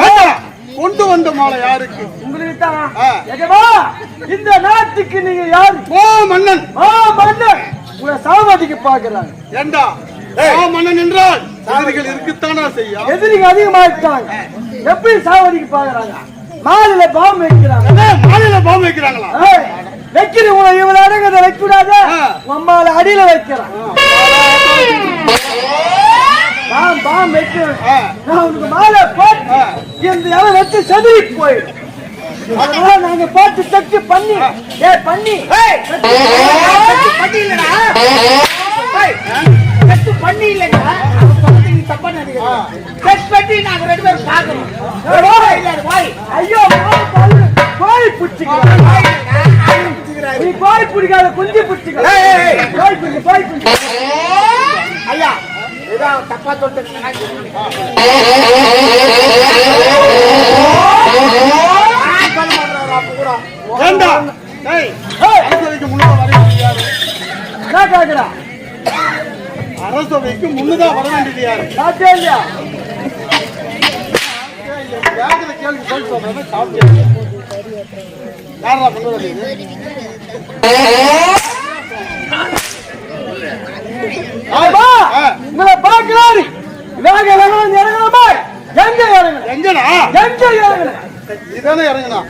ஏண்டா, கொண்டு வந்த மாலை யாருக்கு? உங்களுக்கு இந்த நாட்டுக்கு நீங்க யாரு? ஓ மன்னன். ஆ மன்னன். உங்களை சாவதிக்கு பாக்குறாங்க ஏண்டா? ஓ மன்னன் என்றால் எதிரிகள் இருக்குத்தானா செய்யும் எதிரிங்க அதிகமாயிட்டாங்க எப்படி சாவதிக்கு பாக்குறாங்க மாலையில பாம்பு வைக்கிறாங்க. மாலையில பாம்பு வைக்கிறாங்களா? ஏய், வைக்கிறேன் உங்களை இவ்வளவு அடங்கத வைக்க கூடாது ஆ. அம்மால அடியில வைக்கிறான். பாம் பாம் வைக்கிறேன். நான் உனக்கு மாலை போட்டு இந்த இடம் வச்சு செதறி போயிடும் அதனால நாங்க போட்டு தட்டு பண்ணி ஏ பண்ணி பண்ணி இல்லடா. கட்டு பண்ணி இல்லடா. தப்பா நினைக்கிறீங்க. கட் பண்ணி நாங்க ரெண்டு பேரும் வாய். ஐயோ. கோழி பிடிச்சுக்கிறாரு. நீ கோழி பிடிக்காத குஞ்சு ஏய். கோழி பிடிக்க கோழி பிடிக்க. ஐயா ஏதோ தப்பா சொல்லிட்டு அரசவைக்கு முன்னதா வர வேண்டியது யாரு? சாப்பிட்டே இல்லையா? கேட்கிற கேள்வி சொல்லி சொல்றேன் சாப்பிட்டு யாரா வந்தது ஆமா. உங்களை பார்க்கிறாரு. வேக வேகம் இறங்கணுமா? எங்க இறங்கணும்? எங்கடா? எங்க இறங்கணும்? இதானே என்ன இறங்குனா?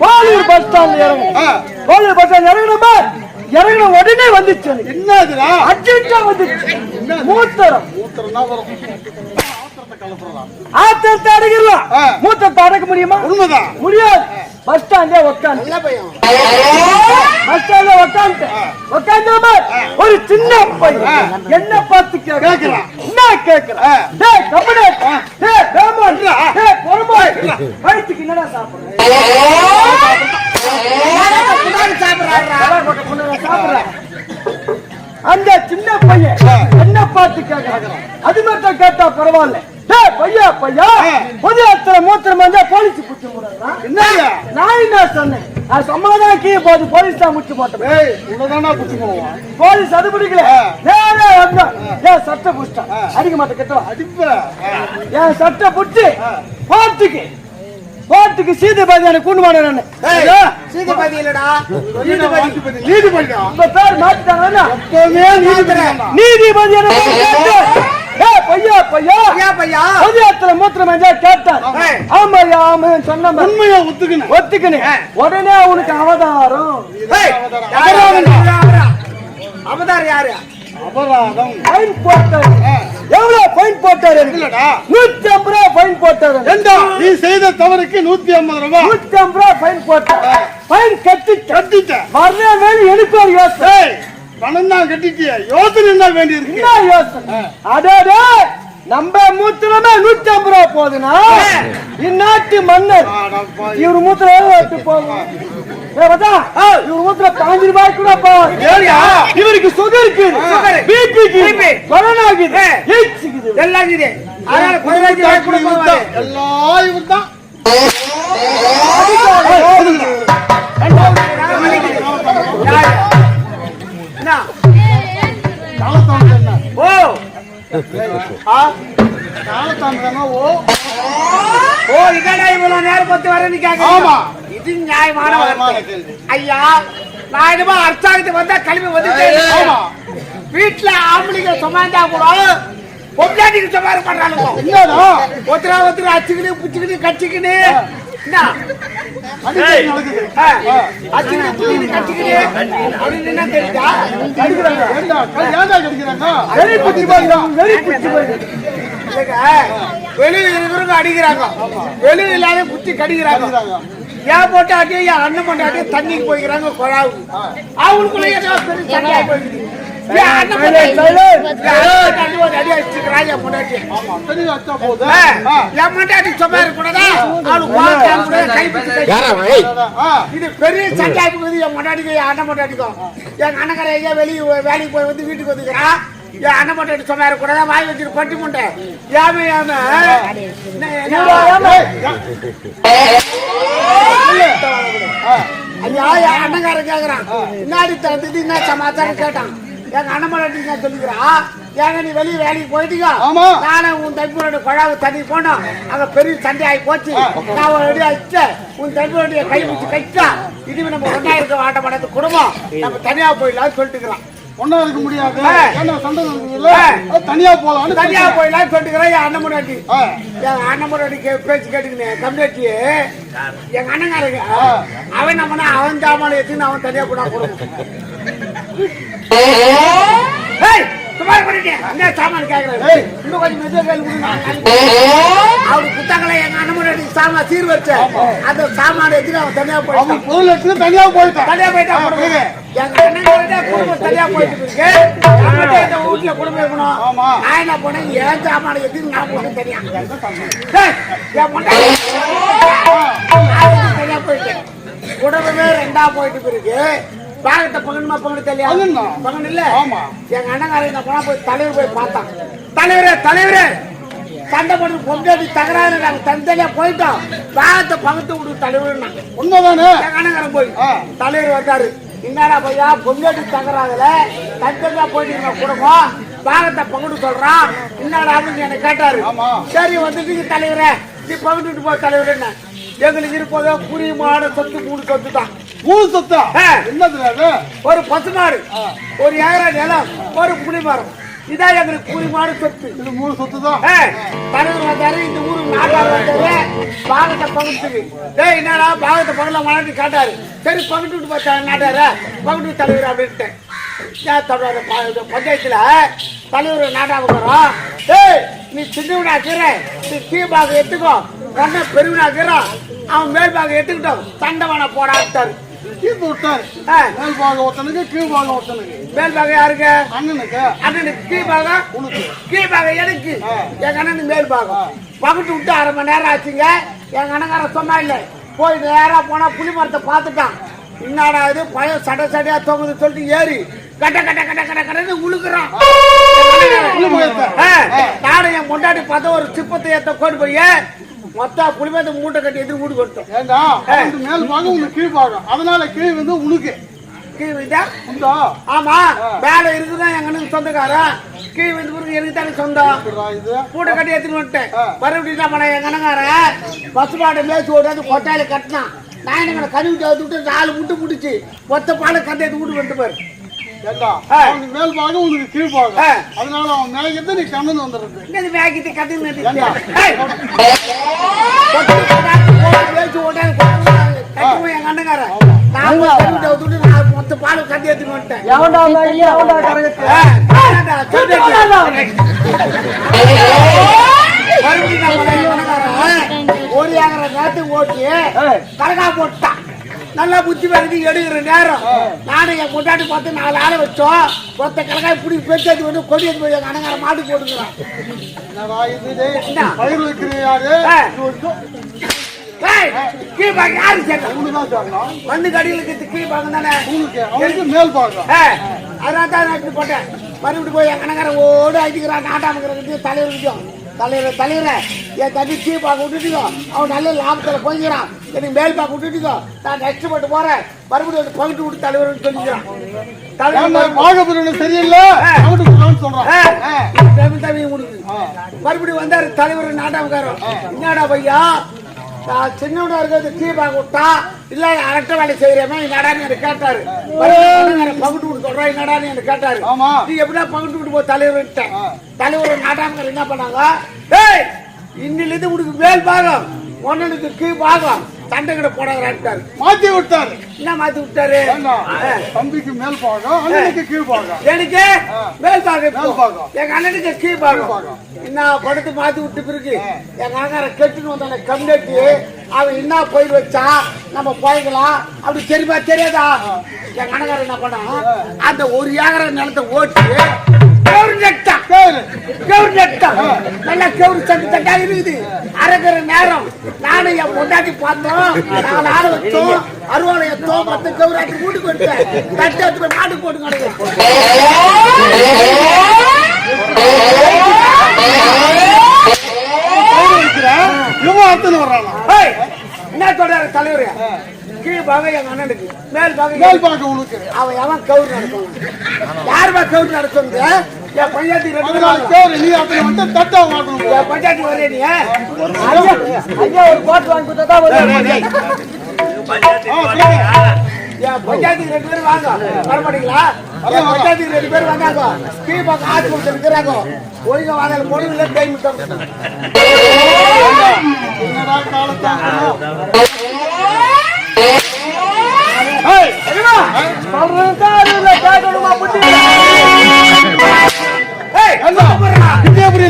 போலூர் பஸ் ஸ்டாண்ட்ல இறங்கணும். போலூர் பஸ் ஸ்டாண்ட் இறங்கணுமா? இறங்கின உடனே வந்துச்சு. எனக்கு. என்னதுடா? அர்ஜென்ட்டா வந்துச்சு. மூத்தரம். மூத்தரம்னா வரும். அவசரத்தை கலப்புறதா? ஆத்திரத்தை அடங்கிடலாம். ஆ. மூத்தத்தை அடக்க முடியுமா? உண்மைதான். முடியாது. பஸ் ஸ்டாண்டே உட்காந்து நல்ல பையன்? பஸ் ஸ்டாண்ட்ல உட்காந்து உட்காந்து ஒரு சின்ன பையன். என்ன பார்த்து கேக்குறான். என்ன கேக்குறான். டேய் கம்பனே டேய் பேமன். டேய் பொறுமை வயித்துக்கு என்னடா சாப்பிடுற. அந்த சின்ன பையன் என்ன பார்த்து கேக்குறான்? அது மட்டும் கேட்டா பரவாயில்ல. டேய் பையா பையா? பொது இடத்துல மூத்திரம் வந்தா போலீஸ் குச்சி போடுறா நான் என்ன சொன்னேன்? நான் சமாதானம் கீழே போது போலீஸ் தான் முச்சு போட்டேன். ஏய் போவான் போலீஸ் அது பிடிக்கல. நேரா வந்தான் ஏன் சட்டை புடிச்சிட்டான். அடிக்க மாட்டேன் கெட்டவா? அடிப்ப என் சட்டை புடிச்சு கோர்ட்டுக்கு கோர்ட்டுக்கு சீதைபாதி எனக்கு கூண்டு நான் சீதபதி இல்லடா. நீதிபதி நீதிபதியா உங்க பேர் மாத்திட்டாங்கன்னா எப்பவுமே நீதிபதி. நீதிபதி ஏய் பையா பையா. பையா பொது இடத்துல மூத்திரம் கேட்டான் ஏய். ஆமாய்யா ஆமா சொன்ன உண்மையா ஒத்துக்கின ஒத்துக்கினேன். உடனே அவனுக்கு அவதாரம். ஏய், யாரு அபராதம் எவ்வளவு ஃபைன் போட்டாரு? நூத்தி ஐம்பது ரூபாய் ஃபைன் போட்டாரு. நீ செய்த தவறுக்கு நூத்தி ஐம்பது ரூபாய் நூத்தி ஐம்பது ரூபாய் ஃபைன் போட்டாரு. ஃபைன் கட்டிட்டேன். கட்டிட்ட. வர்ற வேலை எனக்கு ஒரு யோசனை பணம் தான் கட்டிட்டிய. யோசனை என்ன வேண்டி இருக்கு என்ன யோசனை? அடடே நம்ம மூத்திரமே நூத்தி ஐம்பது ரூபாய் போகுதுன்னா இந்நாட்டு மன்னர். இவர் மூத்திரம் போகும் இவர் மூத்திரம் பாஞ்சு ரூபாய் கூட இவருக்கு சுகர் இருக்கு பிபி. கொரோனா இருக்குது எல்லாம் இது அதனால வாய்ப்பு கூட. எல்லாம் இவர் தான் யாரு? என்ன? ஓ ஓ ஓ இதடா இவ்வளவு நேரம் பத்து வரேன்னு கேக்குறீங்க. ஆமா. இது நியாயமான வார்த்தை. ஐயா நான் என்னமோ அரசாங்கத்துக்கு வந்தா கிளம்பி ஆமா. வீட்டுல ஆம்பளைங்க சுமந்தா கூட பொம்பாட்டிக்கு சுமார் பண்றாங்க என்னடா? ஒருத்தரா ஒருத்தர் அச்சுக்கிட்டு புச்சுக்கிட்டு கச்சிக்கிட்டு வெளியில இருக்கிறவங்க அடிக்கிறாங்க. வெளியில இல்லாத கடிக்கிறாங்க. கடிக்கிறாங்க. ஏன் போட்டாட்டி என் அண்ணன் பொண்டாட்டி தண்ணிக்கு போய்க்கிறாங்க குழாவுக்கு அவங்களுக்குள்ள ஏதோ பெரிய சண்டையா போயிடுது. இது பெரிய சண்டை என் பொண்டாட்டிக்கும் என் அண்ணன் பொண்டாட்டிக்கும். என் அண்ணன் ஐயா வெளியே வேலைக்கு போய் வந்து வீட்டுக்கு வந்துக்கிறான். என் அண்ணன் பொண்டாட்டி சும்மா இருக்கக்கூடாதா வாய் வச்சுட்டு கொட்டி. ஐயா என் அண்ணங்காரன் கேக்குறான். முன்னாடி என்ன சமாச்சாரம் கேட்டான். எங்க அண்ணன் மலாட்டி நான் சொல்லிக்கிறா? ஏங்க நீ வெளியே வேலைக்கு போயிட்டீங்க. நானும் உன் தம்பியோட குழாவு தண்ணி போனோம். அங்க பெரிய சண்டை ஆகி போச்சு நான் ஒரு அடி உன் தம்பியோடைய கை பிடிச்சி இதுவே நம்ம ஒன்னா இருக்க வாட்ட மாட்டது குடும்பம். நம்ம தனியா போயிடலாம்னு சொல்லிட்டுக்கிறோம் ஒண்ணா இருக்க முடியாது. ஏன்னா சண்டை. அது தனியா போலாம்னு தனியா சொல்றேன். போயிடலாம்னு சொல்லிட்டுக்கிறேன் என் அண்ணன் முன்னாடி. எங்க அண்ணன் முன்னாடி கே- பேச்சு கேட்டுக்கினேன் கம்யூனிட்டி எங்க அண்ணங்காரங்க. அவன் நம்மனா அவன் ஜாமான எடுத்துன்னு அவன் தனியா போனா ஏய், சும்மா பண்ணிட்டே. என்ன சாமான் கேக்குறாரு? ஏய். இன்னும் கொஞ்சம் மெதுவா கேளு, விடு, நான் நாளைக்கு அவரு குத்தாங்களே எங்க அண்ணன் சாமான் சீர் வச்சேன் அந்த சாமான எடுத்துன்னு அவன் தனியா போயிட்டான் பொருள் எடுத்து தனியா போயிட்டான் தனியா போயிட்டா ஆ, குடும்பம். புரியுது. எங்க அண்ணன்கிட்ட குடும்பம் தனியா போயிட்டு இருக்கு. இந்த வீட்டுல குடும்பம் இருக்கணும். நான் என்ன பண்ணேன், என் சாமானை எடுத்து நான் போட்டேன் தனியா. எடுத்து தனியா போயிட்டேன். குடும்பமே ரெண்டா போயிட்டு பிறகு பாகத்தை பங்கனுமா பங்கனு பங்கனுமா? பங்கன் இல்ல ஆமா. எங்க அண்ணங்காரங்க பண்ணா போய் தலைவர் போய் பார்த்தான். தலைவரே தலைவரே! சண்டை போட்டு பொண்டாட்டி தகராறு நாங்க தனித்தனியா போயிட்டோம். பாகத்தை பங்கத்து விடு தலைவர் உண்மைதானே? கணக்காரன் போய் ஆ. தலைவர் வந்தாரு. என்னடா பையா பொங்கேட்டு தங்குறாங்கல தனித்தனியா போயிட்டு இருக்க குடும்பம். பாகத்தை பங்குட்டு சொல்றான். என்னடா அப்படின்னு என்ன கேட்டாரு. சரி வந்துட்டு தலைவரே. நீ பங்குட்டு போ தலைவர் என்ன எங்களுக்கு இருப்பதோ புரி மாடு சொத்து மூணு சொத்து தான் மூணு சொத்தா? அது? ஒரு பசுமாடு ஒரு ஏக்கரா நிலம் ஒரு புளி மரம் இதான் எங்களுக்கு புரி மாடு சொத்து. இது மூணு சொத்து தான் தலைவர் வந்தாரு இந்த ஊருக்கு நாட்டார் வந்தாரு பாகத்தை பகுத்துக்கு டேய் என்னடா பாகத்தை பகல மலர்ந்து காட்டாரு. சரி பகுட்டு விட்டு நாட்டார? பகுட்டு தலைவர் அப்படின்ட்டு ஏன் தொடர் பஞ்சாயத்துல தலைவர் நாட்டாக வரோம் டேய் நீ சின்னவனா கீர நீ கீ பாகம் எடுத்துக்கோ. ஒன்ன பெருவினா கீரம் அவன் மேல் பாகம் எடுத்துக்கிட்டோம். சண்டை போடாட்டாரு தீர்த்து விட்டாரு ஆ, மேல் பாகம் ஒருத்தனுக்கு கீழ் பாகம் ஒருத்தனுக்கு. மேல் பாகம் யாருக்கு? அண்ணனுக்கு. அண்ணனுக்கு. கீ பாகம் உனக்கு. கீ பாகம் எனக்கு எங்க அண்ணனுக்கு மேல் பாகம் பகுட்டு விட்டு அரை மணி நேரம் ஆச்சுங்க. எங்க அண்ணங்காரன் சொன்னா இல்ல. போய் நேரா போனா மரத்தை பார்த்துட்டான். என்னடா இது? பயம் சட சடையா தொங்குது சொல்லிட்டு ஏறி கட்ட கட்ட கட்ட கட்ட கட்டன்னு உழுக்குறான் நானும் என் முன்னாடி பார்த்தா ஒரு சிப்பத்தை ஏத்த கொண்டு போய் மொத்த புலிமேத்த மூட்டை கட்டி எதிர்த்து வீடு கொடுத்தோம் ஏண்டா? மேல் பாகம் உனக்கு கீழ் பாகம். அதனால கீழ் வந்து உனக்கு. கீழ் விட்டா? உண்டா? ஆமா. மேல இருக்குதான் எங்க அண்ணனுக்கு சொந்தக்காரன். கீழ் வந்து பிறகு எனக்கு தானே சொந்தம். மூட்டை கட்டி எடுத்துட்டு வந்துட்டேன். மறுபடியும் என்ன பண்ண எங்க அண்ணங்காரன்? பசு மாட்டை மேய்ச்சி ஓடாது கொட்டாயில கட்டினான். நான் என்ன கழுவி விட்டு நாலு முட்டு முடிச்சு மொத்த பாலை கட்டி எடுத்து வீட்டு வந்துட்டு பாரு. ஏண்டா. அவனுக்கு மேல் பாகம் உனக்கு கீழ் பாகம். அதனால அவன் மேய்க்கிறது நீ போய் கழுவி விட்டு நான் மொத்த பாலை கட்டி எங்க அண்ணங்காரன் ஒரு ஏக்கரை நேரத்துக்கு ஓட்டி. கரகா போட்டான் நல்லா புத்தி வருது எடுக்கிற நேரம். நானும் என் முட்டாட்டி பார்த்து நாலு ஆளை வச்சோம். ஒத்த கலக்காய் பிடி பெருச்சாச்சு வந்து கொடி எடுத்து போய் எங்க அண்ணங்கார மாட்டு சேரணும். வந்து கடிகளுக்கு கீழ்பாக்கம் தானே மேல் பாகம் அதனால தான் போட்டேன். மறுபடியும் போய் என் கணக்கார ஓடு அடிக்கிறான் நாட்டாமக்கிறதுக்கு தலைவருக்கும் தலைவர் தலைவரை என் தம்பி கீ பார்க்க விட்டுட்டீங்க அவன் நல்ல லாபத்தில் போய்க்கிறான் எனக்கு மேல் பார்க்க விட்டுட்டீங்க நான் நெக்ஸ்ட் போட்டு போறேன். மறுபடியும் வந்து பங்கிட்டு விட்டு தலைவர்னு சொல்லிக்கிறான். தலைவர் பாகபிரிவினை சரியில்லை? சொல்றான். தமிழ் தமிழ் முடியுது மறுபடியும் வந்தாரு தலைவர் நாட்டாமக்காரன் என்னடா பையா? நான் சின்னவனா இருக்கிறது கீ பார்க்க விட்டா? இல்ல அரட்ட வேலை செய்யறமே என்னடான்னு எனக்கு கேட்டாரு. பங்கிட்டு விட்டு சொல்றேன் என்னடான்னு எனக்கு கேட்டாரு. நீ எப்படியா பங்கிட்டு விட்டு போ தலைவர் தலைவர் நாட்டாமக்காரர் என்ன பண்ணாங்க? ஏய் இன்னில இருந்து உனக்கு மேல் பாகம் ஒன்னனுக்கு கீ பாகம். சண்டை கிட்ட போடாதாரு மாத்தி விட்டாரு. என்ன மாத்தி விட்டாரு? தம்பிக்கு மேல் பாகம் அண்ணனுக்கு கீழ் பாகம். எனக்கு மேல் பாகம். மேல் பாகம். எங்க அண்ணனுக்கு கீழ் பாகம். என்ன படுத்து மாத்தி விட்டு பிறகு எங்க அண்ணார கெட்டுன்னு வந்தான கம்யூனிட்டி அவன் என்ன பயிர் வச்சா நம்ம போய்க்கலாம் அப்படி தெரியுமா தெரியாதா? எங்க அண்ணகார என்ன பண்ணான்? அந்த ஒரு ஏக்கரை நிலத்தை ஓட்டி கவுரு நெட்டான் கேளு கவுரு நெட்டான் நல்லா கவுரு சட்டு சட்டா இருக்குது. அரைக்கிற நேரம். நானும் என் பொண்டாட்டி பார்த்தோம். நாலு ஆள் வச்சோம். அறுவாலை எத்தோம் பத்து கவுராட்டி வீட்டுக்கு வந்துட்டேன். தட்டு எடுத்து போய் மாட்டுக்கு போட்டு என்ன சொல்றாரு தலைவர்? கீழ் பாகம் எங்க அண்ணனுக்கு மேல் பார்க்க உனக்கு அவன் எவன் கவுர் நடத்துவான்? யாருமா கவுர் நடத்துறது? என் பஞ்சாயத்துக்கு ரெண்டு வாங்க. கேரு நீ அப்படி வந்து தட்டா என் பஞ்சாயத்துக்கு வரே நீ ஐயா ஐயா ஒரு கோட் வாங்கி கொடுத்தா என் பஞ்சாயத்துக்கு ரெண்டு பேரும் வாங்க. வர மாட்டீங்களா? பஞ்சாயத்துக்கு ரெண்டு பேரும் வந்தாங்க. கீழ் பாக்கம் ஆட்சி கொடுத்து இருக்கிறாங்க ஒழுங்க வாங்க பொழுதுல முட்டம் என்னடா காலத்தாங்க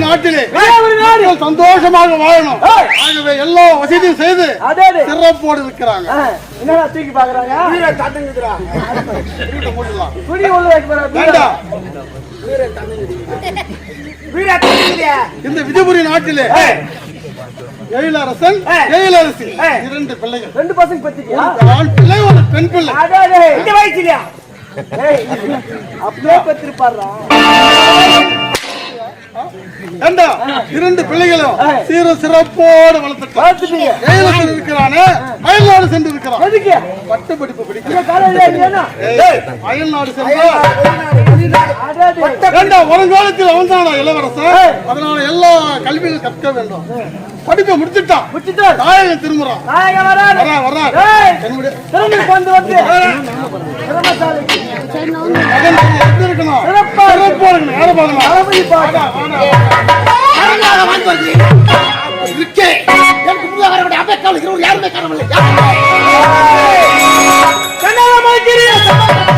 விஜயபுரி நாட்டிலே சந்தோஷமாக வாழணும். ஆகவே எல்லா வசதியும் செய்து. சிறப்போடு இருக்கிறாங்க. என்னடா தூக்கி பாக்குறாங்க வீர மூடலாம் துணி உள்ள வைக்க வேண்டாம். வீர இந்த விஜயபுரி நாட்டிலே எழிலரசன் எழிலரசி இரண்டு பிள்ளைகள். ரெண்டு பசங்க பத்திக்கியா ஒரு ஆண் பிள்ளை ஒரு பெண் பிள்ளை. இந்த வயசுலயா? அப்படியே பத்திருப்பாடுறா ஏண்டா? இரண்டு பிள்ளைகளும் சீர சிறப்போடு பார்த்துட்டீங்க எழிலரசன் இருக்கிறானே அயல்நாடு சென்று இருக்கிறான் பட்டு படிப்பு படிக்க. இந்த காலையில இல்லையா ஏய், அயல்நாடு சென்றா வருங்காலத்தில் அவன்தானா இளவரசன். அதனால எல்லா கல்வியும் கற்க வேண்டும். படிப்பை முடிச்சுட்டான். முடிச்சுட்டார். தாயகம் திரும்புறான் நாயகன் வராரு. வரா வரா. ஏய், என்னுடைய திரும்பி கொண்டு வந்து. இருக்கணும்? சிறப்பா இருக்கு. சிறப்பா இருக்கணும். யாரை பார்க்கணும்? தளபதி பாட்டு. இருக்கே. எனக்கு முன்ன வரக்கூடிய அபேக்கால் இருக்கிறவங்க யாருமே காணவில்லை. செவனாசாணி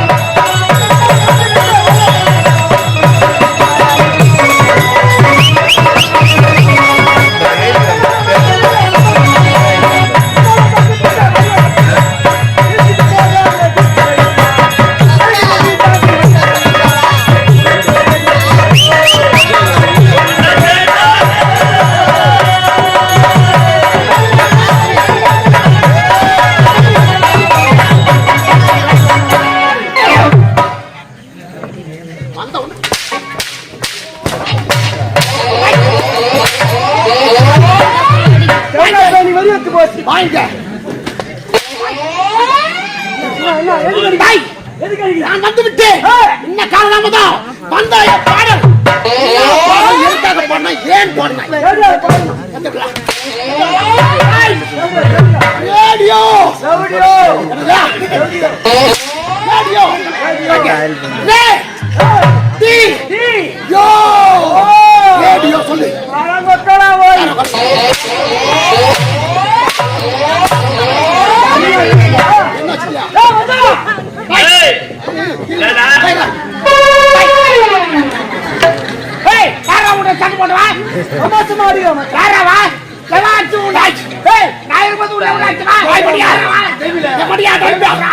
ஏன் ரேடியோ ரேடியோ, ரேடியோ சொல்லு. என்ன சொல்லியா? யாரா உன்னை சண்டை போடுவா தமாசுமா அடிக்காம. யாராவா? எல்லாச்சும் உண்டாச்சு ஏய். நான் இருபது உள்ள உண்டாச்சு வா வாய் படி யாராவா என் படி யாரா? யாரா?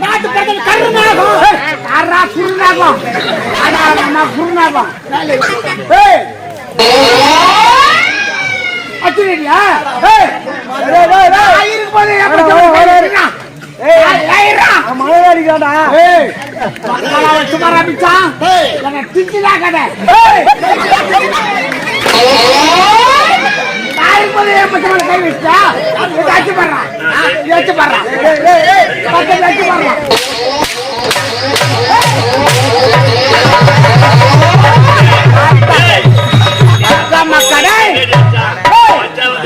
நாட்டு பக்கத்தில் கருணாகும் கரா குருணாகும் ஆனா நம்ம குருணாகும் அச்சுரியா இருக்கு போது மழையா இருக்காடா சுமாரா கதை கை வச்சா ஏதாச்சும் பண்றான் பண்றான் வச்சு பண்றான்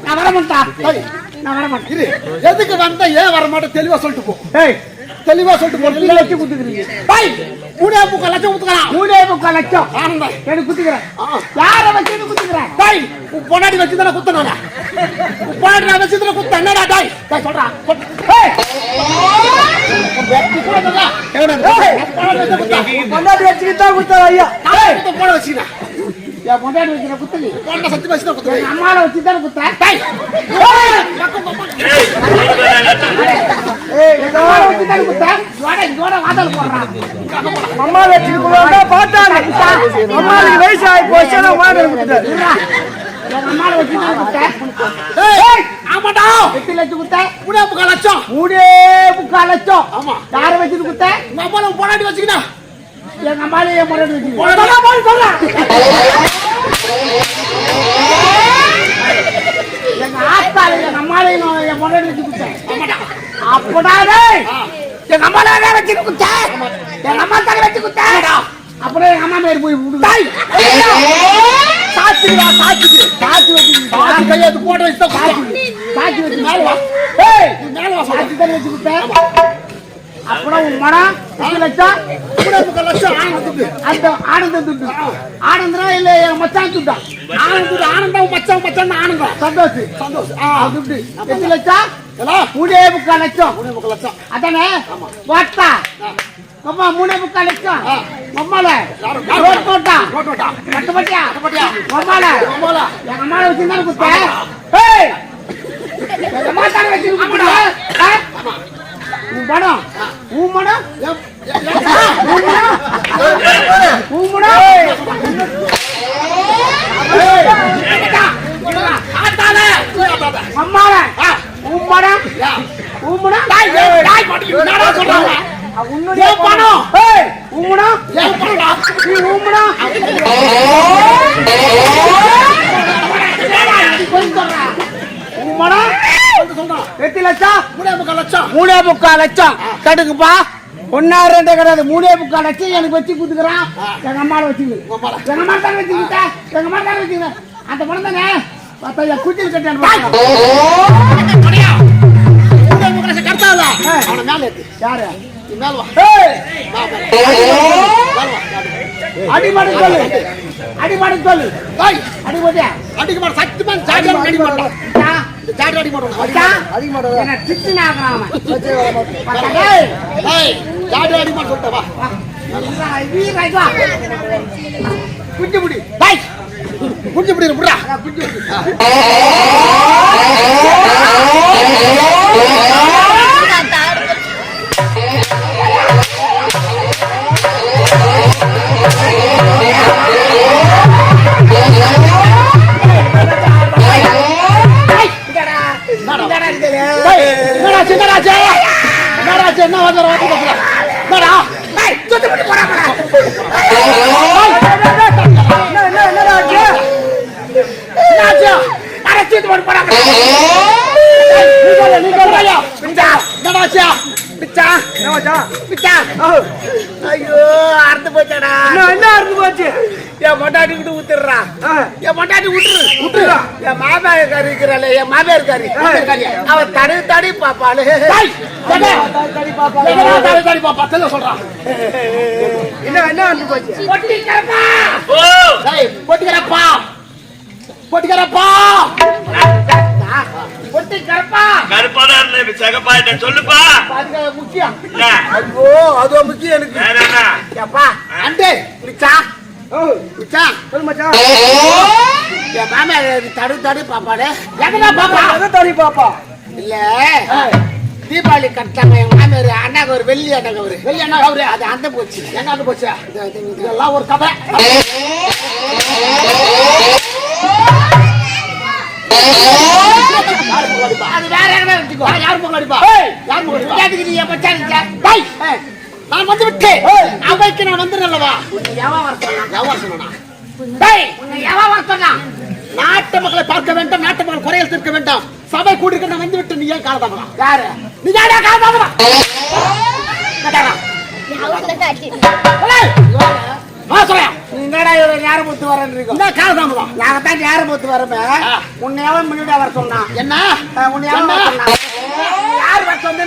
நான் வரமாட்டா நான் வரமாட்டேன் எதுக்கு வந்த ஏன் வர மாட்டோம் தெளிவா சொல்லிட்டு போ தெளிவா சொல்லிட்டு போ வச்சு குத்துக்கிறீங்க. பாய் மூணே முக்கால் லட்சம் குத்துக்கலாம் மூணே முக்கால் லட்சம் ஆனந்தம் எனக்கு குத்துக்கிறேன் யார வச்சு குத்துக்கிறேன் பாய் உன் பொண்டாடி வச்சு தானே குத்தணும் உன் பொண்டாடி வச்சு தானே குத்த என்னடா டாய் சொல்றான் சொல்றா சொல். குத்தா. ஐயா. போட வச்சுக்கினா. என் பொண்டாடி வச்சு குத்தலி. பொண்ணை சத்தி வச்சு தான் அம்மாவை வச்சு அம்மா வச்சுக்கிட்டு பார்த்தாங்க அம்மாவுக்கு வயசு ஆகி போச்சு ஆமாடா. எட்டு லட்சம் குத்தேன். மூணே முக்கால் லட்சம். மூணே முக்கால் லட்சம். ஆமா. யார வச்சுட்டு குத்தேன் உங்க அம்மாவை பொண்டாட்டி வச்சுக்கினா எங்க அம்மாலே என் முறை வச்சு பொண்டாட்டி- எங்க ஆத்தால எங்க அம்மாலே என் முறை வச்சு குத்தேன் அப்படா டேய். எங்க அம்மாலே வேற வச்சு குத்தேன் எங்க அம்மா தலை வச்சு குத்தேன் அப்படியே எங்க அம்மா மேல போய் விடுங்க. சாட்சிடா சாட்சிக்கு சாட்சி வச்சு பாதி கையெழுத்து போட்டு வச்சு தான் குத்துறேன். சாட்சி வச்சு மேல வா. ஏய் மேல வா. சாட்சி தானே வச்சு குத்தேன் அப்புறம் உன் மனம் எட்டு லட்சம். முக்கால் லட்சம் ஆனந்தத்துக்கு அந்த ஆனந்தம் இல்ல என் மச்சான் துட்டா ஆனந்தத்துக்கு ஆனந்தம் மச்சான் மச்சான் ஆனந்தம் சந்தோஷ் சந்தோஷம் ஆ துட்டு எட்டு லட்சம்? மூணே முக்கால் லட்சம். முக்கால் லட்சம். அதானே? வாட்டா அம்மா மூணே முக்கால் லட்சம். யாரு? ரோட் போட்டா. மட்டு பட்டியா மம்மால. எங்க அம்மால வச்சு தானே குத்த எங்க அம்மா தானே வச்சு குத்த உன் படம் உன் படம் எம்- எ- எ- உன் படம் உன் படம் ஆத்தால ஆத்தால. அம்மால உன் படம் யா. உன் படம் உன்னுடைய பணம். படம் ஏன் பணம்டா? நீ வந்து சொல்றான். எட்டு லட்சம்? மூணே முக்கால் லட்சம். மூணே முக்கால் லட்சம் கட்டுக்குப்பா ஒன்னா ரெண்டு கிடையாது. மூணே முக்கால் லட்சம் எனக்கு வச்சு கொடுத்துக்கிறான். எங்க அம்மாவை வச்சுக்கு உங்க அம்மால. எங்க அம்மா தானே வச்சுக்கிட்ட எங்க அம்மா தானே வச்சுக்கிட்ட அந்த பணம் தானே? அவனை மேல ஏத்து. யாரு? நீ மேல அடிமாடு சொல்லு அடிமாடு சொல்லு டாய், அடிபோட்டியா அடிக்க மாட்டான். சத்தியமா ஜாடியால அடிக்க மாட்டான். என்ன திட்டுனா அவன் டேய், டாய், ஜாடி அடிக்க வா. புடி புடி சொல்லு, நீ சொல்லு, ஐயா. பிச்சா, என்னடாச்சு? பிச்சா, என்ன மச்சான்? பிச்சா. என் பொண்டாட்டிக்கிட்டு ஊத்துடுறா ஆ. என் பொண்டாட்டி விட்டுரு விட்டுரு என் மாமியார் கறி இருக்கிறாள் என் மாமியார் கறி அவ தடி தடி பாப்பாளு? தடி பாப்பா தடி தடி பாப்பா, தெளிவா சொல்றான். என்ன என்ன போச்சு? பொட்டிக்கிறப்பா. பொட்டிக்கிறப்பா. பொட்டி கருப்பா கருப்பாதான் இருந்தேன் இப்ப சிகப்பாயிட்டேன் சொல்லுப்பா. முக்கியம். என்ன? ஐயோ அது முக்கியம் எனக்கு. வேற என்ன ஏப்பா அண்டே மிச்சா. ஓ மிச்சா சொல்லு மச்சான் என் மாமியார் தடு தடி பாப்பாடு. எங்கடா பாப்பா? எதை தடி பாப்பா? இல்ல. தீபாவளி கட்டாங்க எங்க மாமியார் அண்ணாக்கு ஒரு வெள்ளி அண்ணாக்கு ஒரு வெளிய என்ன அவரு? அது அந்த போச்சு. எங்க அது போச்சு? இதெல்லாம் ஒரு கதை. அது வேற யார் யார் பொங்கல் அடிப்பா? யார் பொங்கல் அடிப்பா? நீ எப்ப சாலிச்சா டேய், நான் வந்து விட்டேன் அவைக்கு நான் வர சொன்னா நாட்டு மக்களை பார்க்க வேண்டாம் நாட்டு மக்கள் குறையல் தீர்க்க வேண்டாம். சபை கூடிருக்க நான் வந்து விட்டு நீ ஏன் காலதாமரா யாரு? நீ யாரா நீ என்னடா இவரை நேரம் முத்து வரேன்னு இருக்கோம் என்ன காலதாமரம் நாங்க தான் நேரம் முத்து வரமே? உன்னை எவன் முன்னாடி வர சொன்னா என்ன? உன்னை எவன் யார் வர சொன்னா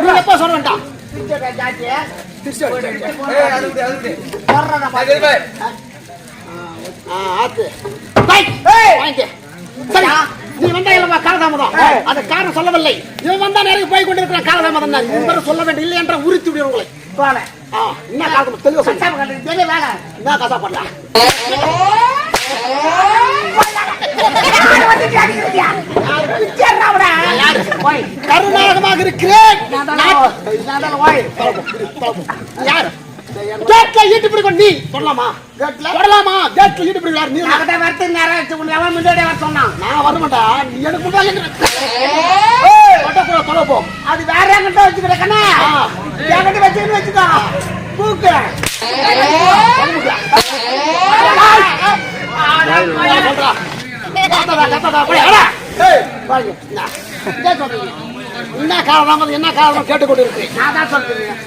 நீ எப்ப சொல்ல வேண்டாம் ஆ, ஆத்து. வாங்கிக்க. சரி, நீ வந்தா இல்லவா காலதாமதம். அந்த காரணம் சொல்லவில்லை. இவன் வந்தா நேரம் போய் கொண்டிருக்கிறான் காலதாமதம் தான். இவன் சொல்ல வேண்டிய இல்லை என்ற உரித்து விடுவோம் உங்களை என்ன காலதாமதம்? தெளிவா சொல்லு. கஷ்டம் கண்டு தெரிய வேலை என்ன கசா பண்ணலாம் கருணாகமாக இருக்கிறேன். யார் கேட்ல ஈட்டு பிடிக்கும் நீ சொல்லலாமா? கேட்ல சொல்லலாமா? கேட்ல யார் நீ நாங்க வரத்து நேரம் ஆச்சு உன்னை எவன் முன்னாடி வர சொன்னான். நான் வர மாட்டா நீ எனக்கு முன்னாடி போ போ. அது வேற என்கிட்ட வச்சுக்கிற கண்ணா ஆ. என்கிட்ட வச்சுன்னு வச்சுக்கோ. தூக்கு. என்ன காரணம் என்ன காரணம் கேட்டுக்கொண்டு இருக்கிறேன் நான் தான் சொல்றேன்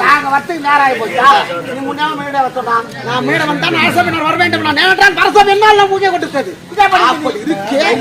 நாங்க நேரம் ஆகி போச்சா நீ முன்னாடி வர சொன்னான் நான் மீட வந்தா நான் அரசபினர் வர வேண்டும். நான் நேரத்தான் அரசம் என்னால் பண்ணி அப்படி இருக்கே.